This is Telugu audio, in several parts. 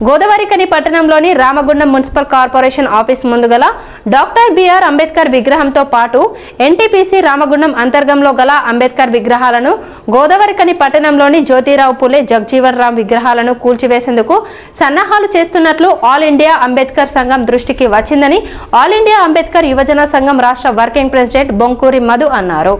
గోదావరికని పట్టణంలోని రామగుండం మున్సిపల్ కార్పొరేషన్ ఆఫీస్ ముందు గల డాక్టర్ బిఆర్ అంబేద్కర్ విగ్రహంతో పాటు ఎన్టీపీసీ రామగుండం అంతర్గంలో గల అంబేద్కర్ విగ్రహాలను గోదావరికని పట్టణంలోని జ్యోతిరావు పులే జగ్జీవన్ రామ్ విగ్రహాలను కూల్చివేసేందుకు సన్నాహాలు చేస్తున్నట్లు ఆల్ ఇండియా అంబేద్కర్ సంఘం దృష్టికి వచ్చిందని ఆల్ ఇండియా అంబేద్కర్ యువజన సంఘం రాష్ట్ర వర్కింగ్ ప్రెసిడెంట్ బొంకూరి మధు అన్నారు.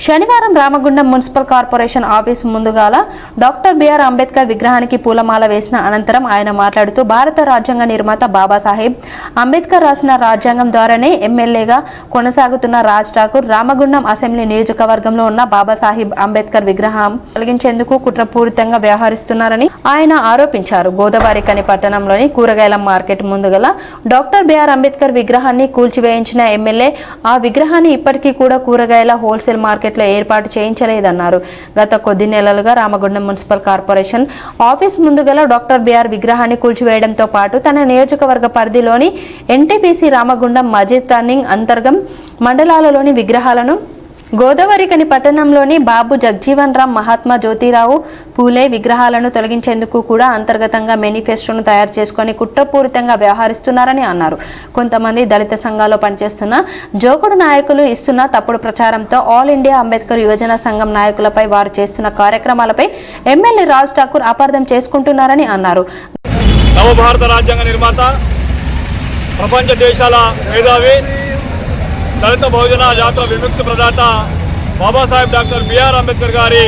శనివారం రామగుండం మున్సిపల్ కార్పొరేషన్ ఆఫీస్ ముందుగాల డాక్టర్ బిఆర్ అంబేద్కర్ విగ్రహానికి పూలమాల వేసిన అనంతరం ఆయన మాట్లాడుతూ భారత రాజ్యాంగ నిర్మాత బాబాసాహెబ్ అంబేద్కర్ రాసిన రాజ్యాంగం ద్వారానే ఎమ్మెల్యేగా కొనసాగుతున్న రాజ్ ఠాకూర్ రామగుండం అసెంబ్లీ నియోజకవర్గంలో ఉన్న బాబాసాహెబ్ అంబేద్కర్ విగ్రహం కలిగించేందుకు కుట్రపూరితంగా వ్యవహరిస్తున్నారని ఆయన ఆరోపించారు. గోదావరి కని పట్టణంలోని కూరగాయల మార్కెట్ ముందుగల డాక్టర్ బిఆర్ అంబేద్కర్ విగ్రహాన్ని కూల్చివేయించిన ఎమ్మెల్యే ఆ విగ్రహాన్ని ఇప్పటికీ కూడా కూరగాయల హోల్సేల్ మార్కెట్ మార్కెట్లో ఏర్పాటు చేయించలేదన్నారు. గత కొద్ది నెలలుగా రామగుండం మున్సిపల్ కార్పొరేషన్ ఆఫీస్ ముందుగల డాక్టర్ బిఆర్ విగ్రహాన్ని కూల్చివేయడంతో పాటు తన నియోజకవర్గ పరిధిలోని ఎన్టీపీసీ రామగుండం మజీద్ టర్నింగ్ అంతర్గం మండలాలలోని విగ్రహాలను గోదావరికని పట్టణంలోని బాబు జగ్జీవన్ రామ్ మహాత్మా జ్యోతిరావు పూలే విగ్రహాలను తొలగించేందుకు కూడా అంతర్గతంగా మేనిఫెస్టోను తయారు చేసుకొని కుట్రపూరితంగా వ్యవహరిస్తున్నారని అన్నారు. కొంతమంది దళిత సంఘాల్లో పనిచేస్తున్న జోకుడు నాయకులు ఇస్తున్న తప్పుడు ప్రచారంతో ఆల్ ఇండియా అంబేద్కర్ యువజన సంఘం నాయకులపై వారు చేస్తున్న కార్యక్రమాలపై ఎమ్మెల్యే రాజ్ ఠాకూర్ అపార్థం చేసుకుంటున్నారని అన్నారు. నవభారత రాజ్యాంగ నిర్మాత ప్రపంచ దేశాల మేధావి దళిత బహుజన జాతర విముక్తి ప్రదాత బాబాసాహెబ్ డాక్టర్ బిఆర్ అంబేద్కర్ గారి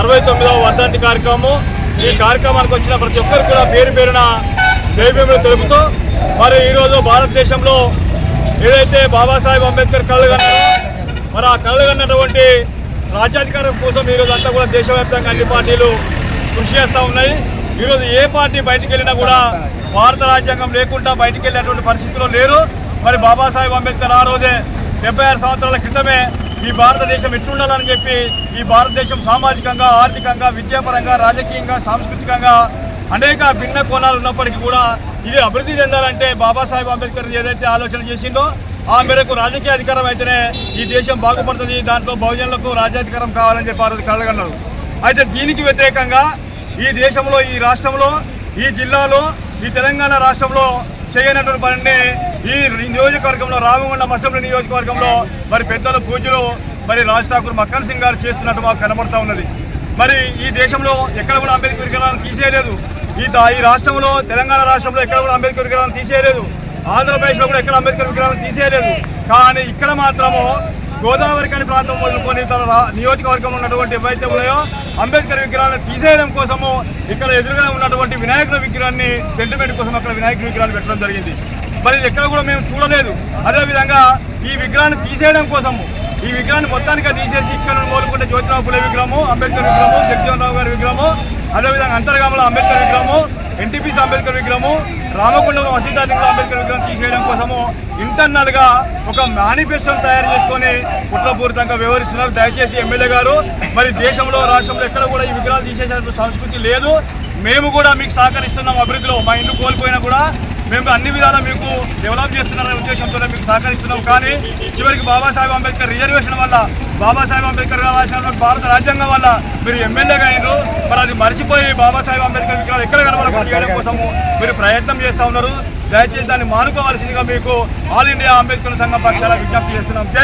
అరవై తొమ్మిదవ వర్ధంతి కార్యక్రమం ఈ కార్యక్రమానికి వచ్చిన ప్రతి ఒక్కరు కూడా పేరు పేరున జైభీములు తెలుపుతూ మరి ఈరోజు భారతదేశంలో ఏదైతే బాబాసాహెబ్ అంబేద్కర్ కళ్ళు కన్నారో మరి ఆ కళ్ళు కన్నటువంటి రాజ్యాధికారం కోసం ఈరోజు అంతా కూడా దేశవ్యాప్తంగా అన్ని పార్టీలు కృషి చేస్తూ ఉన్నాయి. ఈరోజు ఏ పార్టీ బయటికి వెళ్ళినా కూడా భారత రాజ్యాంగం లేకుండా బయటికి వెళ్ళేటువంటి పరిస్థితుల్లో లేరు. మరి బాబాసాహెబ్ అంబేద్కర్ ఆ రోజే డెబ్బై ఆరు సంవత్సరాల క్రితమే ఈ భారతదేశం ఎట్లుండాలని చెప్పి ఈ భారతదేశం సామాజికంగా ఆర్థికంగా విద్యాపరంగా రాజకీయంగా సాంస్కృతికంగా అనేక భిన్న కోణాలు ఉన్నప్పటికీ కూడా ఇది అభివృద్ధి చెందాలంటే బాబాసాహెబ్ అంబేద్కర్ ఏదైతే ఆలోచన చేసిందో ఆ మేరకు రాజకీయ అధికారం అయితేనే ఈ దేశం బాగుపడుతుంది దాంట్లో బహుజనులకు రాజ్యాధికారం కావాలని చెప్పి ఆ రోజు కలగన్నారు అయితే దీనికి వ్యతిరేకంగా ఈ దేశంలో ఈ రాష్ట్రంలో ఈ జిల్లాలో ఈ తెలంగాణ రాష్ట్రంలో చేయనటువంటి పనిని ఈ నియోజకవర్గంలో రామగుండం అసెంబ్లీ నియోజకవర్గంలో మరి పెద్దల పూజలు మరి రాజ్ ఠాకూర్ మక్కన్ సింగ్ గారు చేస్తున్నట్టు మాకు కనబడతా ఉన్నది. మరి ఈ దేశంలో ఎక్కడ కూడా అంబేద్కర్ విగ్రహాలను తీసేయలేదు. ఈ ఈ రాష్ట్రంలో తెలంగాణ రాష్ట్రంలో ఎక్కడ కూడా అంబేద్కర్ విగ్రహాలను తీసేయలేదు. ఆంధ్రప్రదేశ్లో కూడా ఎక్కడ అంబేద్కర్ విగ్రహాలను తీసేయలేదు. కానీ ఇక్కడ మాత్రము గోదావరి కాని ప్రాంతం మొదలుకొని తన నియోజకవర్గం ఉన్నటువంటి ఏవైతే ఉన్నాయో అంబేద్కర్ విగ్రహాన్ని తీసేయడం కోసము ఇక్కడ ఎదురుగా ఉన్నటువంటి వినాయకుల విగ్రహాన్ని సెంటిమెంట్ కోసం అక్కడ వినాయకుల విగ్రహాలు పెట్టడం జరిగింది. మరి ఎక్కడ కూడా మేము చూడలేదు. అదేవిధంగా ఈ విగ్రహాన్ని తీసేయడం కోసము ఈ విగ్రహాన్ని మొత్తానికి తీసేసి ఇక్కడ నుండి మొదలుకుంటే జ్యోతిరావు పులే విగ్రహము అంబేద్కర్ విగ్రహము జగజీవన్ రావు గారి విగ్రహము అదేవిధంగా అంతర్గామలో అంబేద్కర్ విగ్రహము ఎన్టీపీసీ అంబేద్కర్ విగ్రహము రామగుండం వసీదానికి అంబేద్కర్ విగ్రహం తీసేయడం కోసము ఇంటర్నల్గా ఒక మేనిఫెస్టోను తయారు చేసుకొని కుట్రపూరితంగా వ్యవహరిస్తున్నారు. దయచేసి ఎమ్మెల్యే గారు మరి దేశంలో రాష్ట్రంలో ఎక్కడ కూడా ఈ విగ్రహాలు తీసేసే సంస్కృతి లేదు. మేము కూడా మీకు సహకరిస్తున్నాం అభివృద్ధిలో. మా ఇల్లు కోల్పోయినా కూడా మేము అన్ని విధాలా మీకు డెవలప్ చేస్తున్నారనే ఉద్దేశంతో మీకు సహకరిస్తున్నాం. కానీ చివరికి బాబాసాహెబ్ అంబేద్కర్ రిజర్వేషన్ వల్ల బాబాసాహెబ్ అంబేద్కర్ గారు రాసిన భారత రాజ్యాంగం వల్ల మీరు ఎమ్మెల్యేగా అయినారు. మరి అది మర్చిపోయి బాబాసాహెబ్ అంబేద్కర్ విగ్రహాలు ఎక్కడ కనబడకుండా చేయడం కోసము మీరు ప్రయత్నం చేస్తూ ఉన్నారు. దయచేసి దాన్ని మానుకోవాల్సిందిగా మీకు ఆల్ ఇండియా అంబేద్కర్ సంఘం పక్షాల విజ్ఞప్తి చేస్తున్నాం. జై